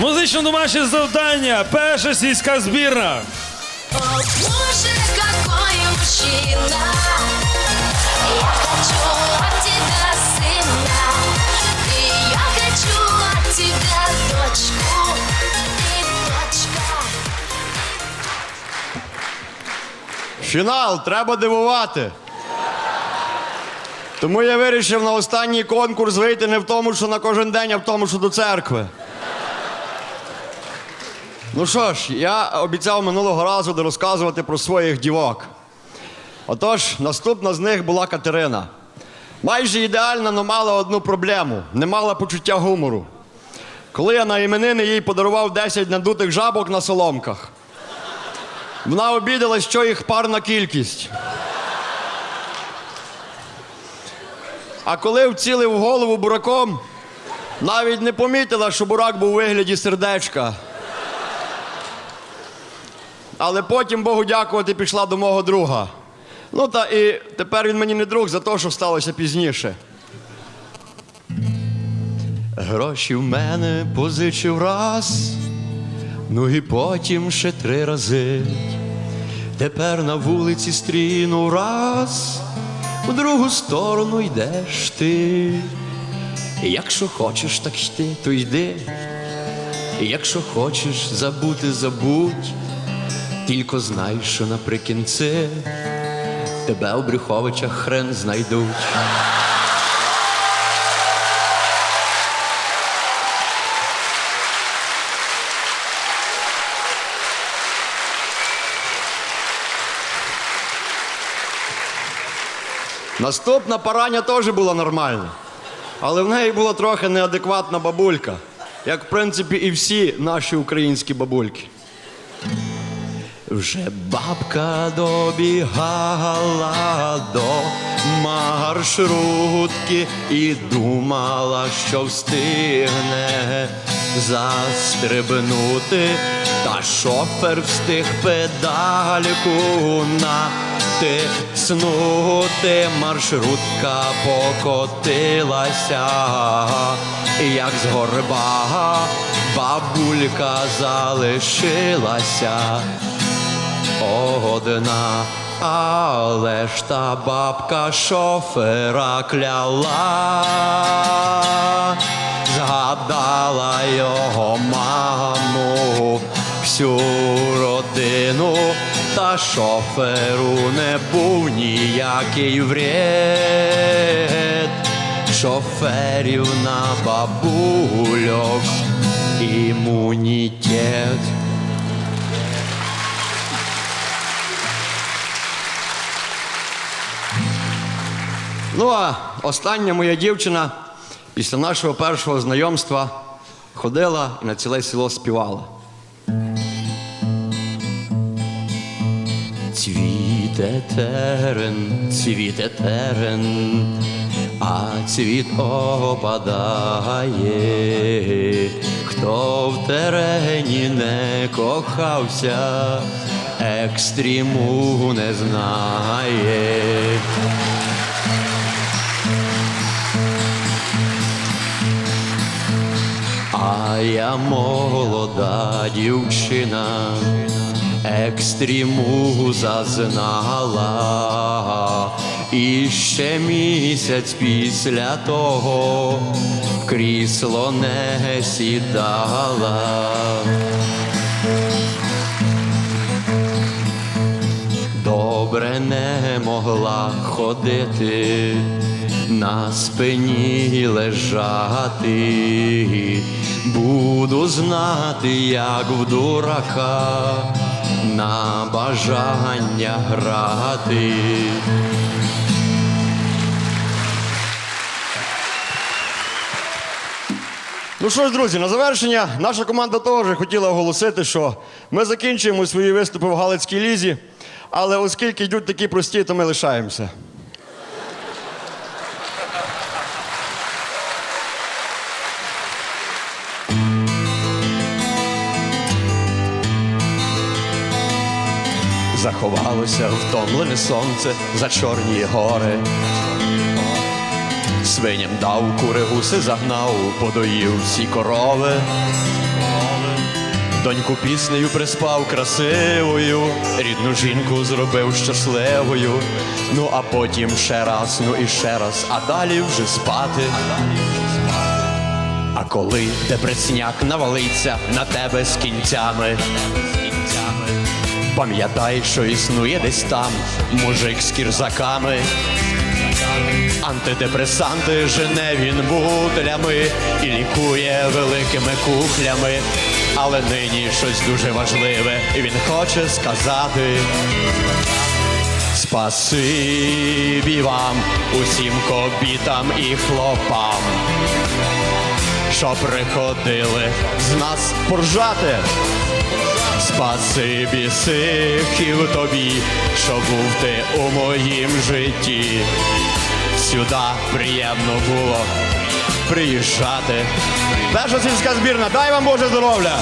Музично домашнє завдання. Перша сільська збірна. О, Боже, какой мужчина Я хочу от тебя сына И я хочу от тебя дочку И дочка Фінал, треба дивувати. Тому я вирішив на останній конкурс вийти не в тому, що на кожен день, а в тому, що до церкви. Ну що ж, я обіцяв минулого разу де розказувати про своїх дівок. Отож, наступна з них була Катерина. Майже ідеальна, але мала одну проблему не мала почуття гумору. Коли я на іменини їй подарував 10 надутих жабок на соломках. Вона обідалась, що їх парна кількість. А коли вцілив голову бураком, навіть не помітила, що бурак був у вигляді сердечка. Але потім, Богу дякувати, пішла до мого друга. Ну та і тепер він мені не друг за те, що сталося пізніше. Гроші в мене позичив раз. Ну і потім ще три рази. Тепер на вулиці стріну раз, у другу сторону йдеш ти. Якщо хочеш так йти, то йди. Якщо хочеш забути, забудь, тільки знай, що наприкінці тебе у Брюховичах хрен знайдуть. Наступна параня теж була нормальна. Але в неї була трохи неадекватна бабулька, як в принципі і всі наші українські бабульки. Вже бабка добігала до маршрутки і думала, що встигне застрибнути, та шофер встиг педальку натиснути. Маршрутка покотилася, як з горба бабулька залишилася одна, але ж та бабка шофера кляла, згадала його маму, всю родину, та шоферу не був ніякий вред. Шоферів на бабульок імунітет. Ну а остання моя дівчина після нашого першого знайомства ходила і на ціле село співала. Цвіте терен, цвіте терен, а цвіт опадає. Хто в терені не кохався, екстриму не знає. А я молода дівчина, екстріму зазнала, і ще місяць після того в крісло не сідала. Добре не могла ходити, на спині лежати, буду знати, як в дурака на бажання грати. Ну що ж, друзі, на завершення наша команда теж хотіла оголосити, що ми закінчуємо свої виступи в Галицькій лізі, але оскільки йдуть такі прості, то ми лишаємося. Заховалося втомлене сонце за чорні гори. Свиням дав кури гуси загнав, подоїв всі корови. Доньку піснею приспав красивою, рідну жінку зробив щасливою. Ну а потім ще раз, ну і ще раз, а далі вже спати. А коли депресняк навалиться на тебе з кінцями, пам'ятай, що існує десь там мужик з кірзаками. Антидепресанти жене він бутлями і лікує великими кухлями. Але нині щось дуже важливе, він хоче сказати. Спасибі вам, усім кобітам і хлопам, що приходили з нас поржати. Спасибі сихів тобі, що був ти у моїм житті. Сюди приємно було приїжджати. Перша сільська збірна, дай вам Боже здоров'я!